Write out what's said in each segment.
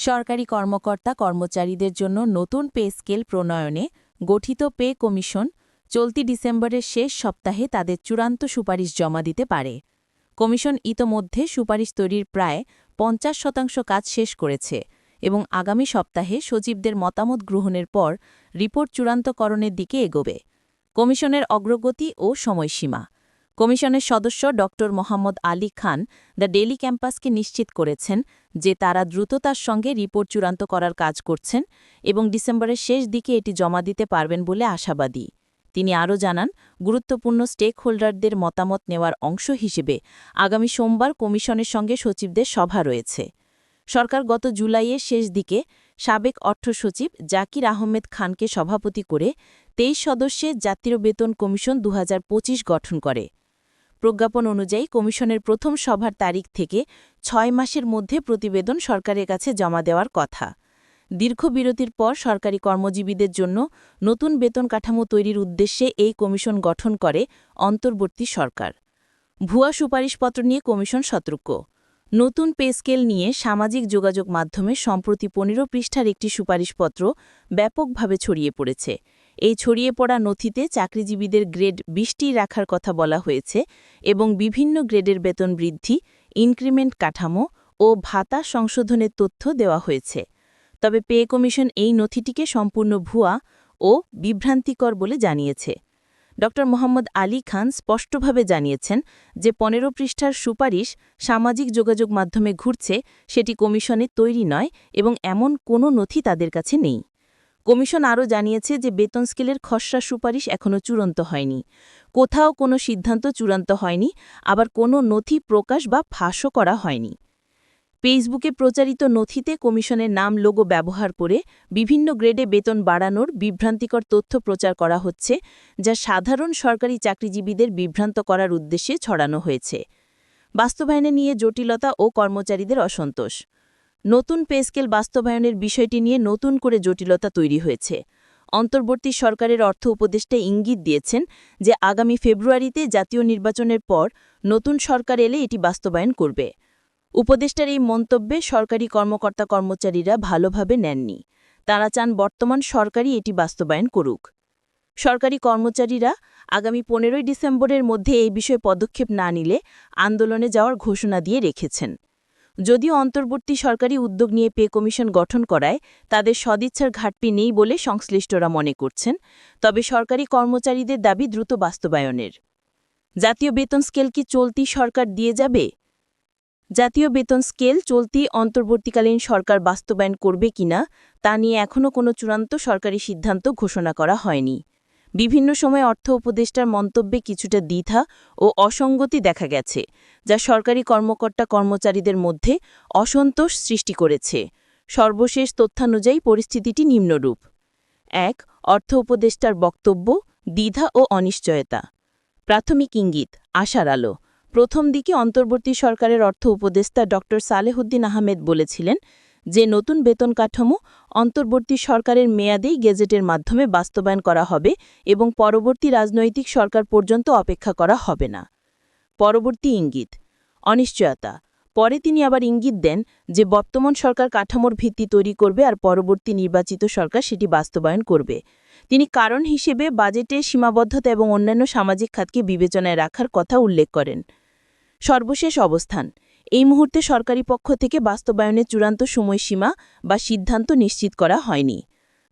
সরকারি কর্মকর্তা কর্মচারীদের জন্য নতুন পে স্কেল প্রণয়নে গঠিত পে কমিশন চলতি ডিসেম্বরের শেষ সপ্তাহে তাদের চূড়ান্ত সুপারিশ জমা দিতে পারে। কমিশন ইতোমধ্যে সুপারিশ তৈরির প্রায় পঞ্চাশ শতাংশ কাজ শেষ করেছে এবং আগামী সপ্তাহে সচিবদের মতামত গ্রহণের পর রিপোর্ট চূড়ান্তকরণের দিকে এগোবে। কমিশনের অগ্রগতি ও সময়সীমা কমিশনের সদস্য ড. মোহাম্মদ আলী খান দ্য ডেলি ক্যাম্পাসকে নিশ্চিত করেছেন যে তারা দ্রুততার সঙ্গে রিপোর্ট চূড়ান্ত করার কাজ করছেন এবং ডিসেম্বরের শেষ দিকে এটি জমা দিতে পারবেন বলে আশাবাদী। তিনি আরও জানান, গুরুত্বপূর্ণ স্টেক হোল্ডারদের মতামত নেওয়ার অংশ হিসেবে আগামী সোমবার কমিশনের সঙ্গে সচিবদের সভা রয়েছে। সরকার গত জুলাইয়ের শেষ দিকে সাবেক অর্থ সচিব জাকির আহমেদ খানকে সভাপতি করে তেইশ সদস্যের জাতীয় বেতন কমিশন দু হাজার পঁচিশ গঠন করে। প্রজ্ঞাপন অনুযায়ী কমিশনের প্রথম সভার তারিখ থেকে ছয় মাসের মধ্যে প্রতিবেদন সরকারের কাছে জমা দেওয়ার কথা। দীর্ঘ বিরতির পর সরকারি কর্মজীবীদের জন্য নতুন বেতন কাঠামো তৈরির উদ্দেশ্যে এই কমিশন গঠন করে অন্তর্বর্তী সরকার। ভুয়া সুপারিশপত্র নিয়ে কমিশন সতর্ক। নতুন পে স্কেল নিয়ে সামাজিক যোগাযোগ মাধ্যমে সম্প্রতি পনেরো পৃষ্ঠার একটি সুপারিশপত্র ব্যাপকভাবে ছড়িয়ে পড়েছে। এই ছড়িয়ে পড়া নথিতে চাকরিজীবীদের গ্রেড বিশটি রাখার কথা বলা হয়েছে এবং বিভিন্ন গ্রেডের বেতন বৃদ্ধি, ইনক্রিমেন্ট কাঠামো ও ভাতা সংশোধনের তথ্য দেওয়া হয়েছে। তবে পে কমিশন এই নথিটিকে সম্পূর্ণ ভুয়া ও বিভ্রান্তিকর বলে জানিয়েছে। ড. মোহাম্মদ আলী খান স্পষ্টভাবে জানিয়েছেন যে পনেরো পৃষ্ঠার সুপারিশ সামাজিক যোগাযোগ মাধ্যমে ঘুরছে, সেটি কমিশনে তৈরি নয় এবং এমন কোনো নথি তাদের কাছে নেই। কমিশন আরও জানিয়েছে যে বেতন স্কেলের খসড়া সুপারিশ এখনও চূড়ান্ত হয়নি। কোথাও কোনো সিদ্ধান্ত চূড়ান্ত হয়নি, আবার কোনো নথি প্রকাশ বা ফাঁসও করা হয়নি। ফেসবুকে প্রচারিত নথিতে কমিশনের নাম, লোগো ব্যবহার করে বিভিন্ন গ্রেডে বেতন বাড়ানোর বিভ্রান্তিকর তথ্য প্রচার করা হচ্ছে, যা সাধারণ সরকারি চাকরিজীবীদের বিভ্রান্ত করার উদ্দেশ্যে ছড়ানো হয়েছে। বাস্তবায়নে নিয়ে জটিলতা ও কর্মচারীদের অসন্তোষ। নতুন পে স্কেল বাস্তবায়নের বিষয়টি নিয়ে নতুন করে জটিলতা তৈরি হয়েছে। অন্তর্বর্তী সরকারের অর্থ উপদেষ্টা ইঙ্গিত দিয়েছেন যে, আগামী ফেব্রুয়ারিতে জাতীয় নির্বাচনের পর নতুন সরকার এলে এটি বাস্তবায়ন করবে। উপদেষ্টার এই মন্তব্যে সরকারি কর্মকর্তা কর্মচারীরা ভালোভাবে নেননি। তারা চান বর্তমান সরকারই এটি বাস্তবায়ন করুক। সরকারি কর্মচারীরা আগামী পনেরোই ডিসেম্বরের মধ্যে এই বিষয়ে পদক্ষেপ না নিলে আন্দোলনে যাওয়ার ঘোষণা দিয়ে রেখেছেন। যদিও অন্তর্বর্তী সরকারি উদ্যোগ নিয়ে পে কমিশন গঠন করায় তাদের সদিচ্ছার ঘাটতি নেই বলে সংশ্লিষ্টরা মনে করছেন, তবে সরকারি কর্মচারীদের দাবি দ্রুত বাস্তবায়নের। জাতীয় বেতন স্কেল কি চলতি সরকার দিয়ে যাবে? জাতীয় বেতন স্কেল চলতি অন্তর্বর্তীকালীন সরকার বাস্তবায়ন করবে কিনা, তা নিয়ে এখনও কোনো চূড়ান্ত সরকারি সিদ্ধান্ত ঘোষণা করা হয়নি। বিভিন্ন সময় অর্থ উপদেষ্টার মন্তব্যে কিছুটা দ্বিধা ও অসঙ্গতি দেখা গেছে, যা সরকারি কর্মকর্তা কর্মচারীদের মধ্যে অসন্তোষ সৃষ্টি করেছে। সর্বশেষ তথ্যানুযায়ী পরিস্থিতিটি নিম্নরূপ। এক, অর্থ উপদেষ্টার বক্তব্য দ্বিধা ও অনিশ্চয়তা। প্রাথমিক ইঙ্গিত, আশার আলো। প্রথম দিকে অন্তর্বর্তী সরকারের অর্থ উপদেষ্টা ড সালেহুদ্দিন আহমেদ বলেছিলেন যে নতুন বেতন কাঠামো অন্তর্বর্তী সরকারের মেয়াদেই গেজেটের মাধ্যমে বাস্তবায়ন করা হবে এবং পরবর্তী রাজনৈতিক সরকার পর্যন্ত অপেক্ষা করা হবে না। পরবর্তী ইঙ্গিত, অনিশ্চয়তা। পরে তিনি আবার ইঙ্গিত দেন যে বর্তমান সরকার কাঠামোর ভিত্তি তৈরি করবে আর পরবর্তী নির্বাচিত সরকার সেটি বাস্তবায়ন করবে। তিনি কারণ হিসেবে বাজেটে সীমাবদ্ধতা এবং অন্যান্য সামাজিক খাতকে বিবেচনায় রাখার কথা উল্লেখ করেন। সর্বশেষ অবস্থান এই মুহূর্তে সরকারি পক্ষ থেকে বাস্তবায়নের চূড়ান্ত সময়সীমা বা সিদ্ধান্ত নিশ্চিত করা হয়নি।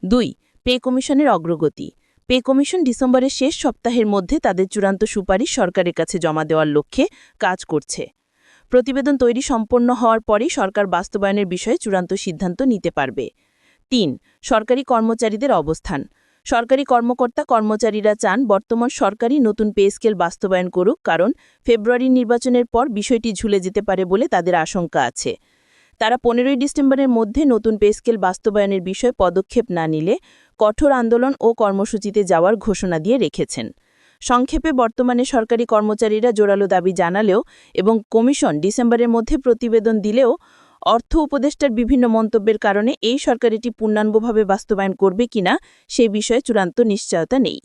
দুই, পে কমিশনের অগ্রগতি। পে কমিশন ডিসেম্বরের শেষ সপ্তাহের মধ্যে তাদের চূড়ান্ত সুপারিশ সরকারের কাছে জমা দেওয়ার লক্ষ্যে কাজ করছে। প্রতিবেদন তৈরি সম্পন্ন হওয়ার পরেই সরকার বাস্তবায়নের বিষয়ে চূড়ান্ত সিদ্ধান্ত নিতে পারবে। তিন, সরকারি কর্মচারীদের অবস্থান। সরকারি কর্মকর্তা কর্মচারীরা চান বর্তমান সরকারি নতুন পে স্কেল বাস্তবায়ন করুক, কারণ ফেব্রুয়ারি নির্বাচনের পর বিষয়টি ঝুলে যেতে পারে বলে তাদের আশঙ্কা আছে। তারা পনেরোই ডিসেম্বরের মধ্যে নতুন পে স্কেল বাস্তবায়নের বিষয়ে পদক্ষেপ না নিলে কঠোর আন্দোলন ও কর্মসূচিতে যাওয়ার ঘোষণা দিয়ে রেখেছেন। সংক্ষেপে বর্তমানে সরকারি কর্মচারীরা জোরালো দাবি জানালেও এবং কমিশন ডিসেম্বরের মধ্যে প্রতিবেদন দিলেও অর্থ উপদেষ্টার বিভিন্ন মন্তব্যের কারণে এই সরকার এটি পূর্ণাঙ্গভাবে বাস্তবায়ন করবে কিনা সে বিষয়ে চূড়ান্ত নিশ্চয়তা নেই।